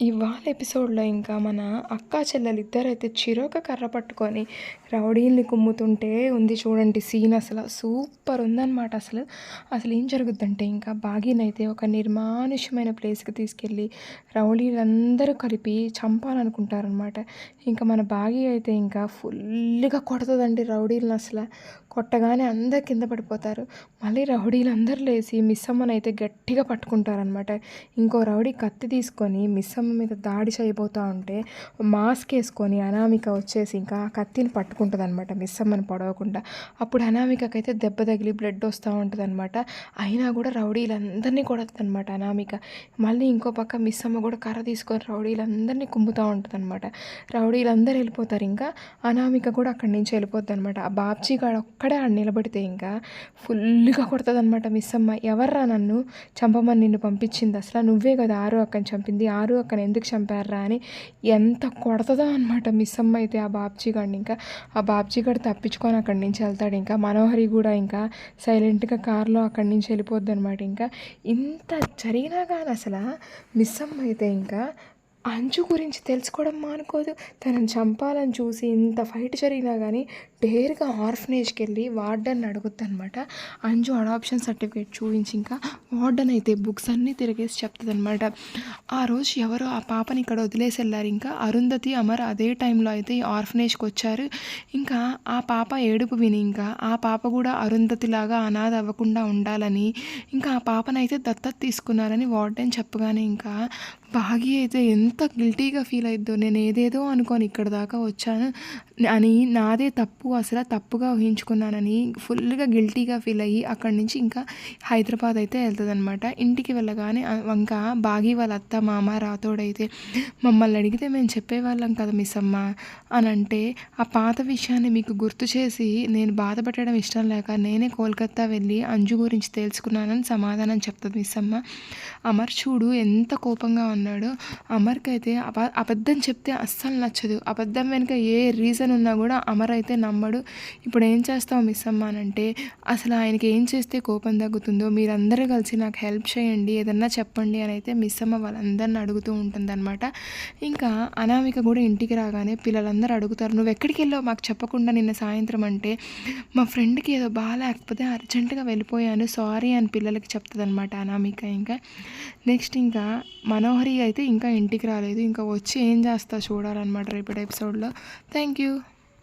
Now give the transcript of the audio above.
ఇవాళ ఎపిసోడ్లో ఇంకా మన అక్కా చెల్లెలు ఇద్దరైతే చిరొక కర్ర పట్టుకొని రౌడీల్ని కుమ్ముతుంటే ఉంది చూడండి సీన్ అసలు. సూపర్ ఉందన్నమాట అసలు. అసలు ఏం జరుగుద్దంటే ఇంకా బాగీనైతే ఒక నిర్మానుష్యమైన ప్లేస్కి తీసుకెళ్ళి రౌడీలందరూ కలిపి చంపాలనుకుంటారనమాట ఇంకా మన బాగీ అయితే ఇంకా ఫుల్గా కొడుతుందండి రౌడీలను అసలు. కొట్టగానే అందరు కింద పడిపోతారు. మళ్ళీ రౌడీలు అందరు లేచి మిస్సమ్మనైతే అయితే గట్టిగా పట్టుకుంటారనమాట ఇంకో రౌడీ కత్తి తీసుకొని మిస్సమ్మ మీద దాడి చేయబోతూ ఉంటే మాస్క్ వేసుకొని అనామిక వచ్చేసి ఇంకా కత్తిని పట్టుకుంటుంది అనమాట మిస్సమ్మని పొడవకుండా. అప్పుడు అనామికకైతే దెబ్బ తగిలి బ్లడ్ వస్తూ ఉంటుంది అనమాట అయినా కూడా రౌడీలందరినీ కొడుతుంది అనామిక. మళ్ళీ ఇంకో పక్క మిస్సమ్మ కూడా కర్ర తీసుకొని రౌడీలందరినీ కుమ్ముతూ ఉంటుంది అనమాట రౌడీలందరూ వెళ్ళిపోతారు ఇంకా. అనామిక కూడా అక్కడి నుంచి వెళ్ళిపోద్ది అనమాట ఆ బాబ్జీ గాడు ఒక్కడే ఆడ నిలబడితే ఇంకా ఫుల్గా కొడుతుంది అనమాట మిస్ అమ్మ ఎవర్రా నన్ను చంపమని నిన్ను పంపించింది? అసలు నువ్వే కదా ఆరు అక్కని చంపింది. ఆరు అక్కని ఎందుకు చంపారా అని ఎంత కొడతదో అనమాట మిస్ అమ్మ అయితే ఆ బాబ్జీ గాడిని ఇంకా ఆ బాబ్జీ గారు తప్పించుకొని అక్కడి నుంచి వెళ్తాడు. ఇంకా మనోహరి కూడా ఇంకా సైలెంట్గా కారులో అక్కడి నుంచి వెళ్ళిపోద్ది అనమాట ఇంకా ఇంత జరిగినా కానీ అసలు మిస్ అమ్మ అయితే ఇంకా అంజు గురించి తెలుసుకోవడం మానుకోదు. తనని చంపాలని చూసి ఇంత ఫైట్ జరిగినా కానీ డేర్గా ఆర్ఫనేజ్కి వెళ్ళి వార్డెన్ అడుగుద్ది అనమాట అంజు అడాప్షన్ సర్టిఫికేట్ చూపించి ఇంకా వార్డెన్ అయితే బుక్స్ అన్నీ తిరిగేసి చెప్తుంది అనమాట ఆ రోజు ఎవరో ఆ పాపని ఇక్కడ వదిలేసి వెళ్ళారు ఇంకా అరుంధతి అమర్ అదే టైంలో అయితే ఈ ఆర్ఫనేజ్కి వచ్చారు ఇంకా ఆ పాప ఏడుపు విని ఇంకా ఆ పాప కూడా అరుంధతిలాగా అనాథ అవ్వకుండా ఉండాలని ఇంకా ఆ పాపనైతే దత్తత తీసుకున్నారని వార్డెన్ చెప్పగానే ఇంకా భాగి అయితే ఎంత గిల్టీగా ఫీల్ అయిద్దో నేను ఏదేదో అనుకోని ఇక్కడ దాకా వచ్చాను. అని నాదే తప్పు అసలు తప్పుగా ఊహించుకున్నానని ఫుల్గా గిల్టీగా ఫీల్ అయ్యి అక్కడి నుంచి ఇంకా హైదరాబాద్ అయితే వెళ్తుంది అనమాట ఇంటికి వెళ్ళగానే ఇంకా బాగి వాళ్ళ అత్త మామ రాతోడైతే మమ్మల్ని అడిగితే మేము చెప్పేవాళ్ళం కదా మిస్ అమ్మ అని అంటే ఆ పాత విషయాన్ని మీకు గుర్తు చేసి నేను బాధపెట్టడం ఇష్టం లేక నేనే కోల్కత్తా వెళ్ళి అంజు గురించి తెలుసుకున్నానని సమాధానం చెప్తుంది మిస్ అమ్మ అమర్ చూడు ఎంత కోపంగా అన్నాడు. అమర్కి అయితే అబ అబద్ధం చెప్తే అస్సలు నచ్చదు. అబద్ధం వెనుక ఏ రీజన్ ఉన్నా కూడా అమర్ అయితే నమ్మడు. ఇప్పుడు ఏం చేస్తావు మిస్ అమ్మ అని అంటే అసలు ఆయనకి ఏం చేస్తే కోపం తగ్గుతుందో మీరందరూ కలిసి నాకు హెల్ప్ చేయండి ఏదన్నా చెప్పండి అని అయితే మిస్ అమ్మ వాళ్ళందరిని అడుగుతూ ఉంటుందన్నమాట. ఇంకా అనామిక కూడా ఇంటికి రాగానే పిల్లలందరూ అడుగుతారు నువ్వు ఎక్కడికి వెళ్ళావు? మాకు చెప్పకుండా నిన్న సాయంత్రం అంటే మా ఫ్రెండ్కి ఏదో బాగాలేకపోతే అర్జెంటుగా వెళ్ళిపోయాను సారీ అని పిల్లలకి చెప్తుంది అనమాట అనామిక ఇంకా. నెక్స్ట్ ఇంకా మనోహరి అయితే ఇంకా ఇంటికి రాలేదు. ఇంకా వచ్చి ఏం చేస్తా చూడాలన్నమాట రేపటి ఎపిసోడ్లో థ్యాంక్ యూ